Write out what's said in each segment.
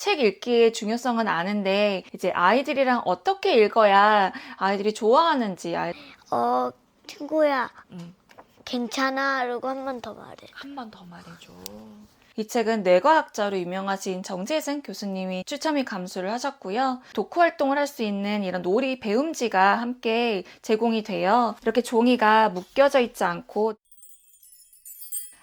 책 읽기의 중요성은 아는데 이제 아이들이랑 어떻게 읽어야 아이들이 좋아하는지 아이... 어, 친구야, 음, 괜찮아? 라고 한 번 더 말해. 한 번 더 말해줘. 이 책은 뇌과학자로 유명하신 정재승 교수님이 추첨이 감수를 하셨고요. 독후 활동을 할 수 있는 이런 놀이 배움지가 함께 제공이 돼요. 이렇게 종이가 묶여져 있지 않고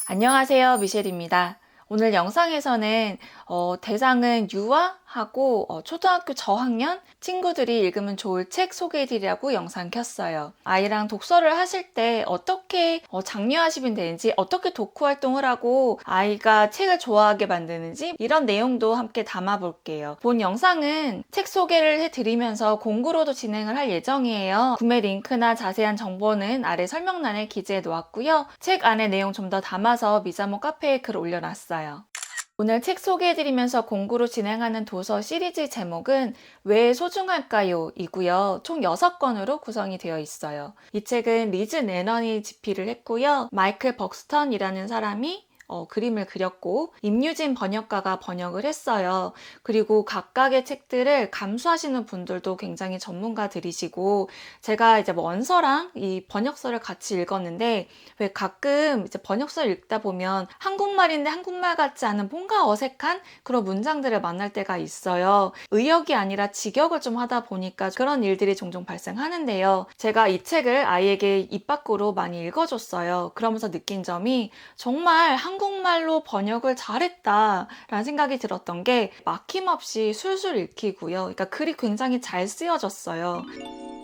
안녕하세요. 미셸입니다. 오늘 영상에서는 어, 대상은 유아 하고 어, 초등학교 저학년 친구들이 읽으면 좋을 책 소개해드리라고 영상 켰어요. 아이랑 독서를 하실 때 어떻게 어, 장려하시면 되는지, 어떻게 독후 활동을 하고 아이가 책을 좋아하게 만드는지 이런 내용도 함께 담아볼게요. 본 영상은 책 소개를 해드리면서 공구로도 진행을 할 예정이에요. 구매 링크나 자세한 정보는 아래 설명란에 기재해 놓았고요. 책 안에 내용 좀 더 담아서 미자모 카페에 글 올려놨어요. 오늘 책 소개해드리면서 공구로 진행하는 도서 시리즈 제목은 왜 소중할까요? 이고요. 총 6권으로 구성이 되어 있어요. 이 책은 리즈 내넌이 집필을 했고요. 마이클 벅스턴이라는 사람이 어, 그림을 그렸고 임유진 번역가가 번역을 했어요. 그리고 각각의 책들을 감수하시는 분들도 굉장히 전문가들이시고 제가 이제 뭐 원서랑 이 번역서를 같이 읽었는데 왜 가끔 이제 번역서를 읽다 보면 한국말인데 한국말 같지 않은 뭔가 어색한 그런 문장들을 만날 때가 있어요. 의역이 아니라 직역을 좀 하다 보니까 그런 일들이 종종 발생하는데요. 제가 이 책을 아이에게 입 밖으로 많이 읽어줬어요. 그러면서 느낀 점이 정말 한 국말로 번역을 잘했다라는 생각이 들었던 게 막힘없이 술술 읽히고요. 그러니까 글이 굉장히 잘 쓰여졌어요.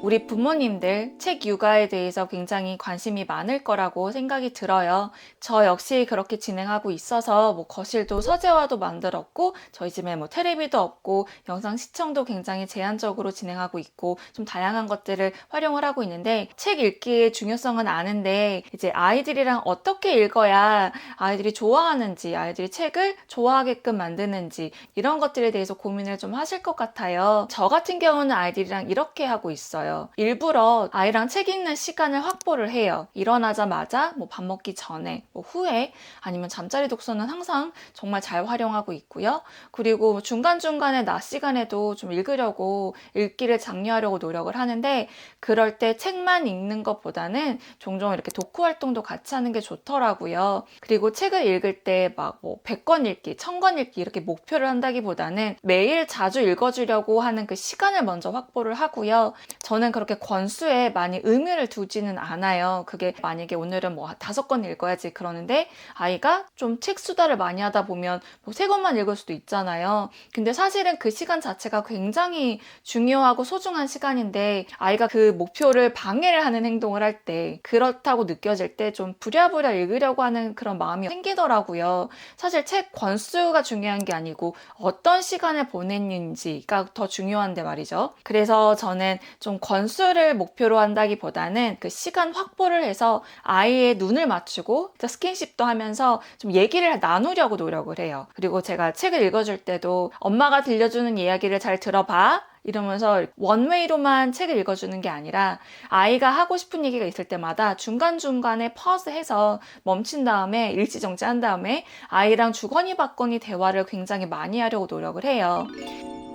우리 부모님들 책 육아에 대해서 굉장히 관심이 많을 거라고 생각이 들어요. 저 역시 그렇게 진행하고 있어서 뭐 거실도 서재화도 만들었고 저희 집에 뭐 테레비도 없고 영상 시청도 굉장히 제한적으로 진행하고 있고 좀 다양한 것들을 활용을 하고 있는데 책 읽기의 중요성은 아는데 이제 아이들이랑 어떻게 읽어야 아이들이 좋아하는지 아이들이 책을 좋아하게끔 만드는지 이런 것들에 대해서 고민을 좀 하실 것 같아요. 저 같은 경우는 아이들이랑 이렇게 하고 있어요. 일부러 아이랑 책 읽는 시간을 확보를 해요. 일어나자마자 뭐 밥 먹기 전에, 뭐 후에 아니면 잠자리 독서는 항상 정말 잘 활용하고 있고요. 그리고 중간중간에 낮 시간에도 좀 읽으려고 읽기를 장려하려고 노력을 하는데 그럴 때 책만 읽는 것보다는 종종 이렇게 독후 활동도 같이 하는 게 좋더라고요. 그리고 책을 읽을 때 막 뭐 100권 읽기, 1000권 읽기 이렇게 목표를 한다기보다는 매일 자주 읽어주려고 하는 그 시간을 먼저 확보를 하고요. 저는 그렇게 권수에 많이 의미를 두지는 않아요. 그게 만약에 오늘은 뭐 다섯 권 읽어야지 그러는데 아이가 좀 책 수다를 많이 하다 보면 뭐 세 권만 읽을 수도 있잖아요. 근데 사실은 그 시간 자체가 굉장히 중요하고 소중한 시간인데 아이가 그 목표를 방해를 하는 행동을 할 때 그렇다고 느껴질 때 좀 부랴부랴 읽으려고 하는 그런 마음이 생기더라고요. 사실 책 권수가 중요한 게 아니고 어떤 시간을 보냈는지가 더 중요한데 말이죠. 그래서 저는 좀 권 수를 목표로 한다기보다는 그 시간 확보를 해서 아이의 눈을 맞추고 또 스킨십도 하면서 좀 얘기를 나누려고 노력을 해요. 그리고 제가 책을 읽어줄 때도 엄마가 들려주는 이야기를 잘 들어봐. 이러면서 원웨이로만 책을 읽어주는 게 아니라 아이가 하고 싶은 얘기가 있을 때마다 중간중간에 퍼즈해서 멈춘 다음에 일지정지한 다음에 아이랑 주거니 받거니 대화를 굉장히 많이 하려고 노력을 해요.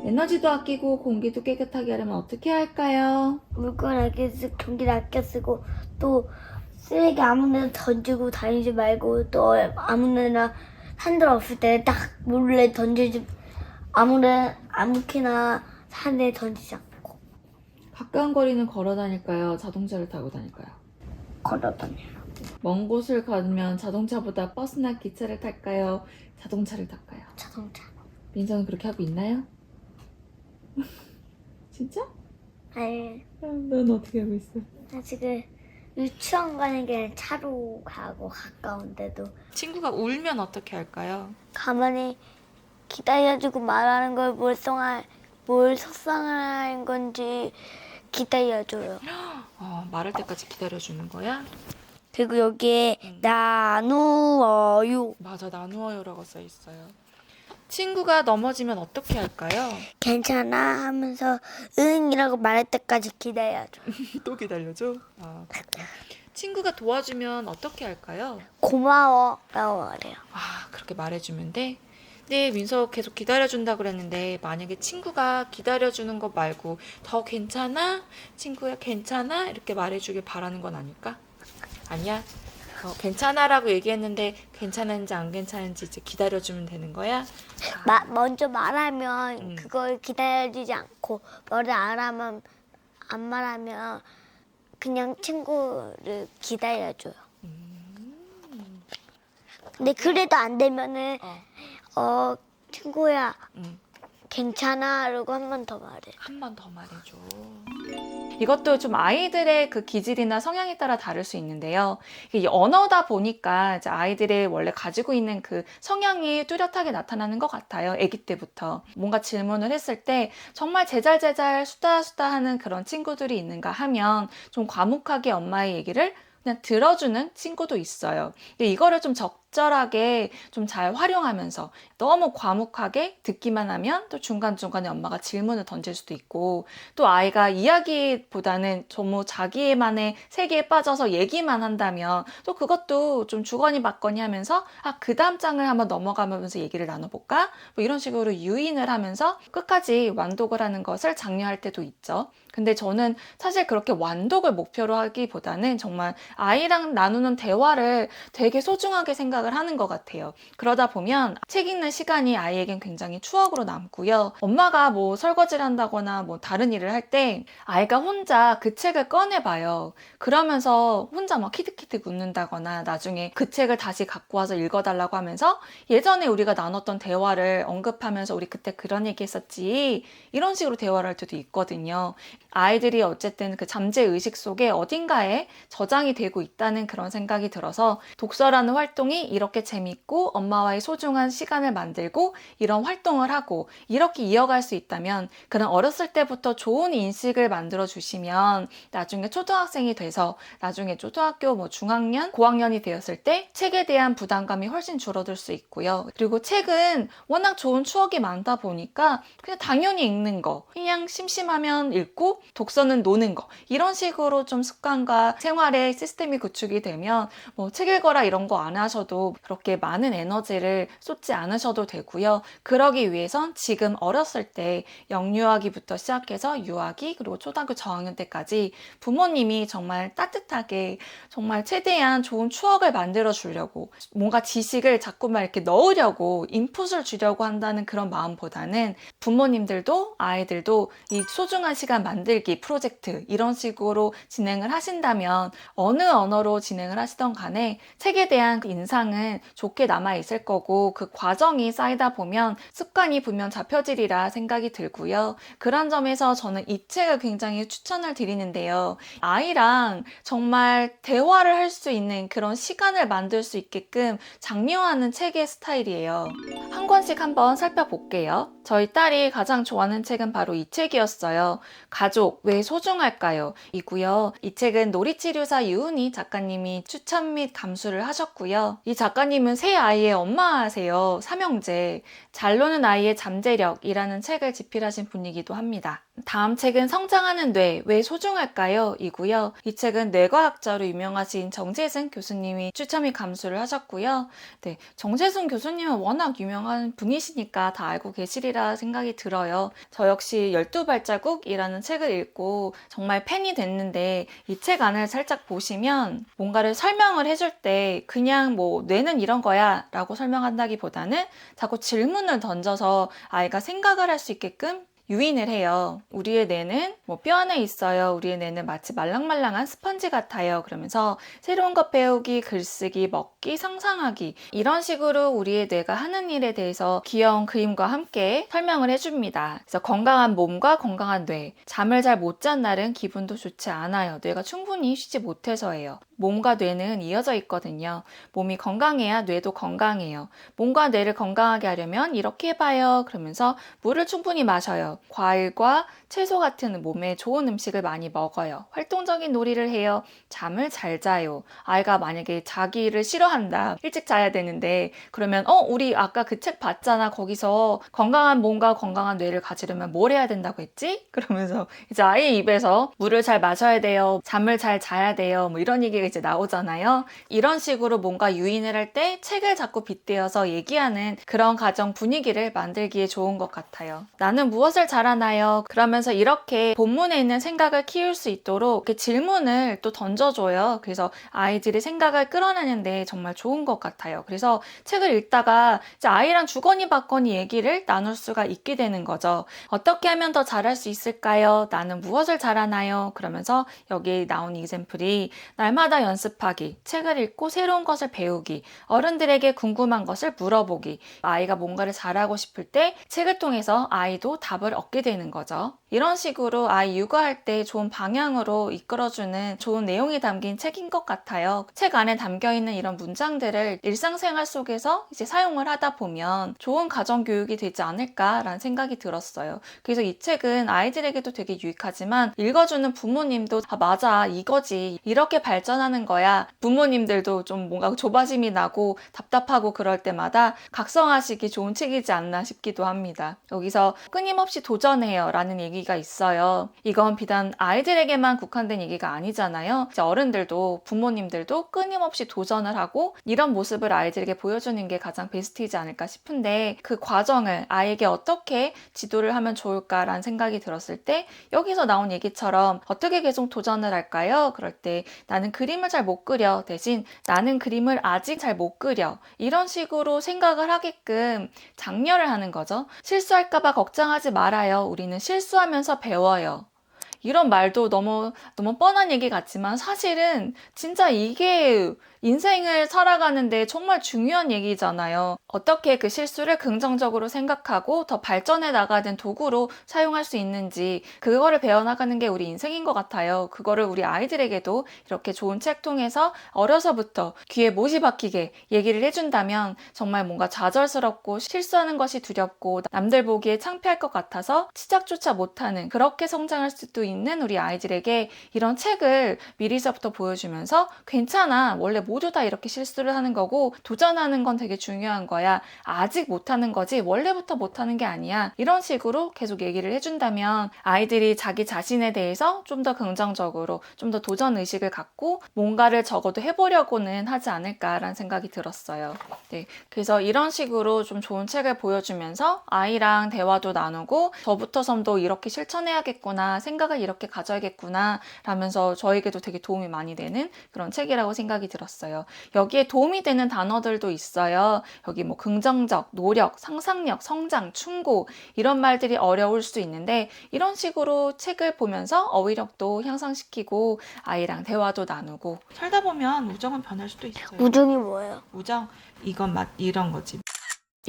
에너지도 아끼고 공기도 깨끗하게 하려면 어떻게 할까요? 물건 아껴 쓰고, 경기를 아껴 쓰고, 또 쓰레기 아무 데나 던지고 다니지 말고, 또 아무 데나 산들 없을 때 딱 몰래 던지지, 아무 데, 아무렇게나 산에 던지지 않고, 가까운 거리는 걸어 다닐까요? 자동차를 타고 다닐까요? 걸어 다녀. 먼 곳을 가면 자동차보다 버스나 기차를 탈까요? 자동차를 탈까요? 자동차. 민서는 그렇게 하고 있나요? 진짜? 아니, 넌 어떻게 하고 있어? 나 지금 유치원 가는 게 차로 가고 가까운데도 친구가 울면 어떻게 할까요? 가만히 기다려주고 말하는 걸뭘 속상할, 뭘 속상한 건지 기다려줘요. 어, 말할 때까지 기다려주는 거야? 그리고 여기에 나누어요. 맞아, 나누어요라고 써 있어요. 친구가 넘어지면 어떻게 할까요? 괜찮아 하면서 응이라고 말할 때까지 기다려줘. 또 기다려줘? 아, 그렇구나. 친구가 도와주면 어떻게 할까요? 고마워라고 말해요. 아, 그렇게 말해주면 돼? 네, 민서 계속 기다려준다 그랬는데 만약에 친구가 기다려주는 것 말고 더 괜찮아? 친구야 괜찮아? 이렇게 말해주길 바라는 건 아닐까? 아니야? 어, 괜찮아라고 얘기했는데 괜찮은지 안 괜찮은지 이제 기다려주면 되는 거야? 마, 먼저 말하면 음. 그걸 기다려주지 않고 말을 안 하면 안 말하면 그냥 친구를 기다려줘요. 근데 그래도 안 되면은 어, 어 친구야 음. 괜찮아 라고 한 번 더 말해. 한 번 더 말해줘. 이것도 좀 아이들의 그 기질이나 성향에 따라 다를 수 있는데요. 이게 언어다 보니까 이제 아이들의 원래 가지고 있는 그 성향이 뚜렷하게 나타나는 것 같아요. 아기 때부터. 뭔가 질문을 했을 때 정말 제잘제잘 수다수다 하는 그런 친구들이 있는가 하면 좀 과묵하게 엄마의 얘기를 그냥 들어주는 친구도 있어요. 이거를 좀 적 절하게 좀 잘 활용하면서 너무 과묵하게 듣기만 하면 또 중간중간에 엄마가 질문을 던질 수도 있고 또 아이가 이야기보다는 너무 자기만의 세계에 빠져서 얘기만 한다면 또 그것도 좀 주거니 받거니 하면서 아, 그 다음 장을 한번 넘어가면서 얘기를 나눠볼까? 뭐 이런 식으로 유인을 하면서 끝까지 완독을 하는 것을 장려할 때도 있죠. 근데 저는 사실 그렇게 완독을 목표로 하기보다는 정말 아이랑 나누는 대화를 되게 소중하게 생각 을 하는 것 같아요. 그러다 보면 책 읽는 시간이 아이에겐 굉장히 추억으로 남고요. 엄마가 뭐 설거지를 한다거나 뭐 다른 일을 할 때 아이가 혼자 그 책을 꺼내봐요. 그러면서 혼자 막 키득키득 웃는다거나 나중에 그 책을 다시 갖고 와서 읽어달라고 하면서 예전에 우리가 나눴던 대화를 언급하면서 우리 그때 그런 얘기 했었지. 이런 식으로 대화를 할 때도 있거든요. 아이들이 어쨌든 그 잠재 의식 속에 어딘가에 저장이 되고 있다는 그런 생각이 들어서 독서라는 활동이 이렇게 재밌고 엄마와의 소중한 시간을 만들고 이런 활동을 하고 이렇게 이어갈 수 있다면 그런 어렸을 때부터 좋은 인식을 만들어 주시면 나중에 초등학생이 돼서 나중에 초등학교 뭐 중학년, 고학년이 되었을 때 책에 대한 부담감이 훨씬 줄어들 수 있고요. 그리고 책은 워낙 좋은 추억이 많다 보니까 그냥 당연히 읽는 거, 그냥 심심하면 읽고 독서는 노는 거 이런 식으로 좀 습관과 생활의 시스템이 구축이 되면 뭐 책 읽어라 이런 거 안 하셔도 그렇게 많은 에너지를 쏟지 않으셔도 되고요. 그러기 위해선 지금 어렸을 때 영유아기부터 시작해서 유아기 그리고 초등학교 저학년 때까지 부모님이 정말 따뜻하게 정말 최대한 좋은 추억을 만들어 주려고 뭔가 지식을 자꾸만 이렇게 넣으려고 인풋을 주려고 한다는 그런 마음보다는 부모님들도 아이들도 이 소중한 시간 만들 기 프로젝트 이런 식으로 진행을 하신다면 어느 언어로 진행을 하시던 간에 책에 대한 그 인상은 좋게 남아 있을 거고 그 과정이 쌓이다 보면 습관이 분명 잡혀지리라 생각이 들고요. 그런 점에서 저는 이 책을 굉장히 추천을 드리는데요. 아이랑 정말 대화를 할 수 있는 그런 시간을 만들 수 있게끔 장려하는 책의 스타일이에요. 한 권씩 한번 살펴볼게요. 저희 딸이 가장 좋아하는 책은 바로 이 책이었어요. 가족 왜 소중할까요? 이고요. 이 책은 놀이치료사 유은희 작가님이 추천 및 감수를 하셨고요. 이 작가님은 세 아이의 엄마세요. 삼형제. 잘 노는 아이의 잠재력이라는 책을 집필하신 분이기도 합니다. 다음 책은 성장하는 뇌, 왜 소중할까요? 이고요. 이 책은 뇌과학자로 유명하신 정재승 교수님이 및 감수를 하셨고요. 네, 정재승 교수님은 워낙 유명한 분이시니까 다 알고 계시리라 생각이 들어요. 저 역시 12발자국이라는 책을 읽고 정말 팬이 됐는데 이 책 안을 살짝 보시면 뭔가를 설명을 해줄 때 그냥 뭐 뇌는 이런 거야 라고 설명한다기보다는 자꾸 질문 을 던져서 아이가 생각을 할 수 있게끔 유인을 해요. 우리의 뇌는 뭐 뼈 안에 있어요. 우리의 뇌는 마치 말랑말랑한 스펀지 같아요. 그러면서 새로운 것 배우기, 글쓰기, 먹기, 상상하기 이런 식으로 우리의 뇌가 하는 일에 대해서 귀여운 그림과 함께 설명을 해줍니다. 그래서 건강한 몸과 건강한 뇌, 잠을 잘 못 잔 날은 기분도 좋지 않아요. 뇌가 충분히 쉬지 못해서예요. 몸과 뇌는 이어져 있거든요. 몸이 건강해야 뇌도 건강해요. 몸과 뇌를 건강하게 하려면 이렇게 해봐요. 그러면서 물을 충분히 마셔요. 과일과 채소 같은 몸에 좋은 음식을 많이 먹어요. 활동적인 놀이를 해요. 잠을 잘 자요. 아이가 만약에 자기를 싫어한다. 일찍 자야 되는데 그러면 어 우리 아까 그 책 봤잖아. 거기서 건강한 몸과 건강한 뇌를 가지려면 뭘 해야 된다고 했지? 그러면서 이제 아이 입에서 물을 잘 마셔야 돼요. 잠을 잘 자야 돼요. 뭐 이런 얘기가 이제 나오잖아요. 이런 식으로 뭔가 유인을 할 때 책을 자꾸 빗대어서 얘기하는 그런 가정 분위기를 만들기에 좋은 것 같아요. 나는 무엇을 잘하나요? 그러면서 이렇게 본문에 있는 생각을 키울 수 있도록 질문을 또 던져줘요. 그래서 아이들이 생각을 끌어내는데 정말 좋은 것 같아요. 그래서 책을 읽다가 아이랑 주거니 받거니 얘기를 나눌 수가 있게 되는 거죠. 어떻게 하면 더 잘할 수 있을까요? 나는 무엇을 잘하나요? 그러면서 여기 나온 이샘플이 날마다 연습하기, 책을 읽고 새로운 것을 배우기, 어른들에게 궁금한 것을 물어보기, 아이가 뭔가를 잘하고 싶을 때 책을 통해서 아이도 답을 얻게 되는 거죠. 이런 식으로 아이 육아할 때 좋은 방향으로 이끌어주는 좋은 내용이 담긴 책인 것 같아요. 책 안에 담겨 있는 이런 문장들을 일상생활 속에서 이제 사용을 하다 보면 좋은 가정교육이 되지 않을까라는 생각이 들었어요. 그래서 이 책은 아이들에게도 되게 유익하지만 읽어주는 부모님도 아, 맞아, 이거지. 이렇게 발전하는 거야. 부모님들도 좀 뭔가 조바심이 나고 답답하고 그럴 때마다 각성하시기 좋은 책이지 않나 싶기도 합니다. 여기서 끊임없이 도전해요 라는 얘기 가 있어요. 이건 비단 아이들에게만 국한된 얘기가 아니잖아요. 어른들도 부모님들도 끊임없이 도전을 하고 이런 모습을 아이들에게 보여주는 게 가장 베스트이지 않을까 싶은데 그 과정을 아이에게 어떻게 지도를 하면 좋을까라는 생각이 들었을 때 여기서 나온 얘기처럼 어떻게 계속 도전을 할까요? 그럴 때 나는 그림을 잘 못 그려 대신 나는 그림을 아직 잘 못 그려 이런 식으로 생각을 하게끔 장려를 하는 거죠. 실수할까봐 걱정하지 말아요. 우리는 실수하면 서 배워요. 이런 말도 너무 너무 뻔한 얘기 같지만 사실은 진짜 이게 인생을 살아가는데 정말 중요한 얘기잖아요. 어떻게 그 실수를 긍정적으로 생각하고 더 발전해 나가는 도구로 사용할 수 있는지 그거를 배워나가는 게 우리 인생인 것 같아요. 그거를 우리 아이들에게도 이렇게 좋은 책 통해서 어려서부터 귀에 못이 박히게 얘기를 해준다면 정말 뭔가 좌절스럽고 실수하는 것이 두렵고 남들 보기에 창피할 것 같아서 시작조차 못하는 그렇게 성장할 수도 있는 우리 아이들에게 이런 책을 미리서부터 보여주면서 괜찮아 원래 모두 다 이렇게 실수를 하는 거고 도전하는 건 되게 중요한 거야 아직 못하는 거지 원래부터 못하는 게 아니야 이런 식으로 계속 얘기를 해준다면 아이들이 자기 자신에 대해서 좀 더 긍정적으로 좀 더 도전 의식을 갖고 뭔가를 적어도 해보려고는 하지 않을까라는 생각이 들었어요. 네, 그래서 이런 식으로 좀 좋은 책을 보여주면서 아이랑 대화도 나누고 저부터 섬도 이렇게 실천해야겠구나 생각을 이렇게 가져야겠구나 라면서 저에게도 되게 도움이 많이 되는 그런 책이라고 생각이 들었어요. 여기에 도움이 되는 단어들도 있어요. 여기 뭐 긍정적, 노력, 상상력, 성장, 충고 이런 말들이 어려울 수 있는데 이런 식으로 책을 보면서 어휘력도 향상시키고 아이랑 대화도 나누고 살다 보면 우정은 변할 수도 있어요. 우정이 뭐예요? 우정 이건 맛 이런 거지.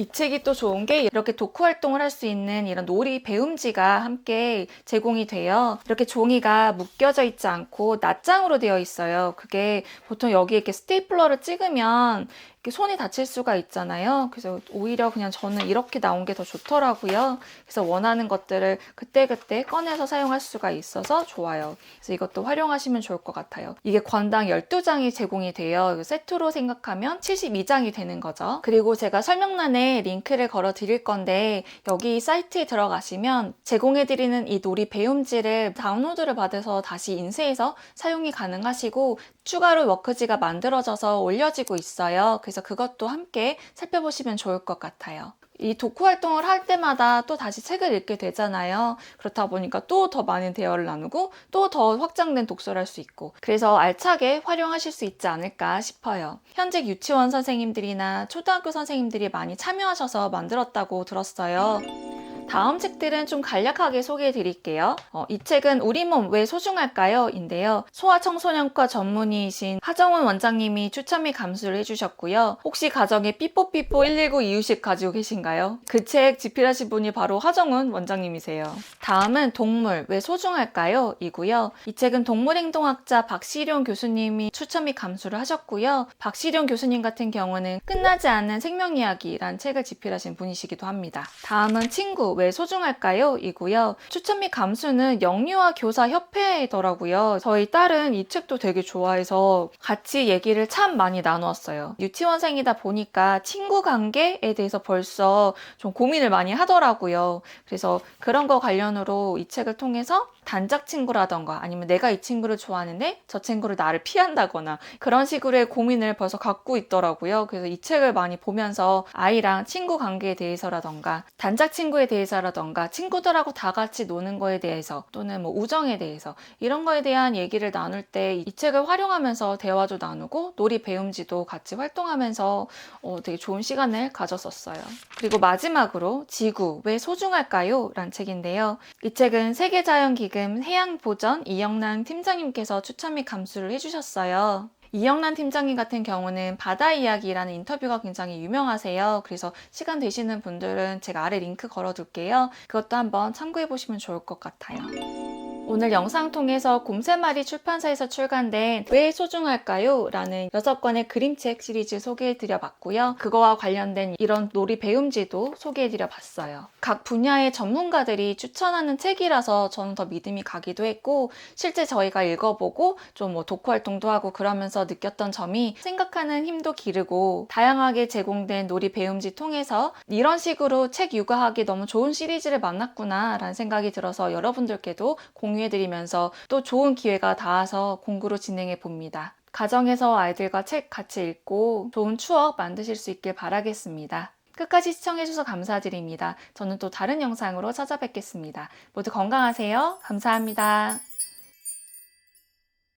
이 책이 또 좋은 게 이렇게 독후 활동을 할 수 있는 이런 놀이 배움지가 함께 제공이 돼요. 이렇게 종이가 묶여져 있지 않고 낱장으로 되어 있어요. 그게 보통 여기 이렇게 스테이플러를 찍으면 손이 다칠 수가 있잖아요. 그래서 오히려 그냥 저는 이렇게 나온 게 더 좋더라고요. 그래서 원하는 것들을 그때그때 꺼내서 사용할 수가 있어서 좋아요. 그래서 이것도 활용하시면 좋을 것 같아요. 이게 권당 12장이 제공이 돼요. 세트로 생각하면 72장이 되는 거죠. 그리고 제가 설명란에 링크를 걸어 드릴 건데 여기 사이트에 들어가시면 제공해 드리는 이 놀이 배움지를 다운로드를 받아서 다시 인쇄해서 사용이 가능하시고 추가로 워크지가 만들어져서 올려지고 있어요. 그래서 그것도 함께 살펴보시면 좋을 것 같아요. 이 독후 활동을 할 때마다 또 다시 책을 읽게 되잖아요. 그렇다 보니까 또 더 많은 대화를 나누고 또 더 확장된 독서를 할 수 있고 그래서 알차게 활용하실 수 있지 않을까 싶어요. 현직 유치원 선생님들이나 초등학교 선생님들이 많이 참여하셔서 만들었다고 들었어요. 다음 책들은 좀 간략하게 소개해 드릴게요. 어, 이 책은 우리 몸 왜 소중할까요? 인데요. 소아청소년과 전문의이신 하정훈 원장님이 추천 및 감수를 해주셨고요. 혹시 가정에 삐뽀삐뽀 119 이유식 가지고 계신가요? 그 책 집필하신 분이 바로 하정훈 원장님이세요. 다음은 동물 왜 소중할까요? 이고요. 이 책은 동물행동학자 박시룡 교수님이 추천 및 감수를 하셨고요. 박시룡 교수님 같은 경우는 끝나지 않는 생명이야기란 책을 집필하신 분이시기도 합니다. 다음은 친구 왜 소중할까요? 이고요. 추천 및 감수는 영유아 교사 협회더라고요. 저희 딸은 이 책도 되게 좋아해서 같이 얘기를 참 많이 나누었어요. 유치원생이다 보니까 친구 관계에 대해서 벌써 좀 고민을 많이 하더라고요. 그래서 그런 거 관련으로 이 책을 통해서 단짝 친구라던가 아니면 내가 이 친구를 좋아하는데 저 친구를 나를 피한다거나 그런 식으로의 고민을 벌써 갖고 있더라고요. 그래서 이 책을 많이 보면서 아이랑 친구 관계에 대해서라던가 단짝 친구에 대해서라던가 친구들하고 다 같이 노는 거에 대해서 또는 뭐 우정에 대해서 이런 거에 대한 얘기를 나눌 때 이 책을 활용하면서 대화도 나누고 놀이 배움지도 같이 활동하면서 어, 되게 좋은 시간을 가졌었어요. 그리고 마지막으로 지구 왜 소중할까요? 란 책인데요. 이 책은 세계자연기금 해양보전 이영란 팀장님께서 추천 및 감수를 해주셨어요. 이영란 팀장님 같은 경우는 바다 이야기라는 인터뷰가 굉장히 유명하세요. 그래서 시간 되시는 분들은 제가 아래 링크 걸어둘게요. 그것도 한번 참고해 보시면 좋을 것 같아요. 오늘 영상 통해서 곰새마리 출판사에서 출간된 왜 소중할까요? 라는 6권의 그림책 시리즈 소개해드려 봤고요. 그거와 관련된 이런 놀이 배움지도 소개해드려 봤어요. 각 분야의 전문가들이 추천하는 책이라서 저는 더 믿음이 가기도 했고, 실제 저희가 읽어보고 좀 뭐 독후 활동도 하고 그러면서 느꼈던 점이 생각하는 힘도 기르고, 다양하게 제공된 놀이 배움지 통해서 이런 식으로 책 육아하기 너무 좋은 시리즈를 만났구나 라는 생각이 들어서 여러분들께도 공유 해드리면서 또 좋은 기회가 닿아서 공구로 진행해 봅니다. 가정에서 아이들과 책 같이 읽고 좋은 추억 만드실 수 있길 바라겠습니다. 끝까지 시청해주셔서 감사드립니다. 저는 또 다른 영상으로 찾아뵙겠습니다. 모두 건강하세요. 감사합니다.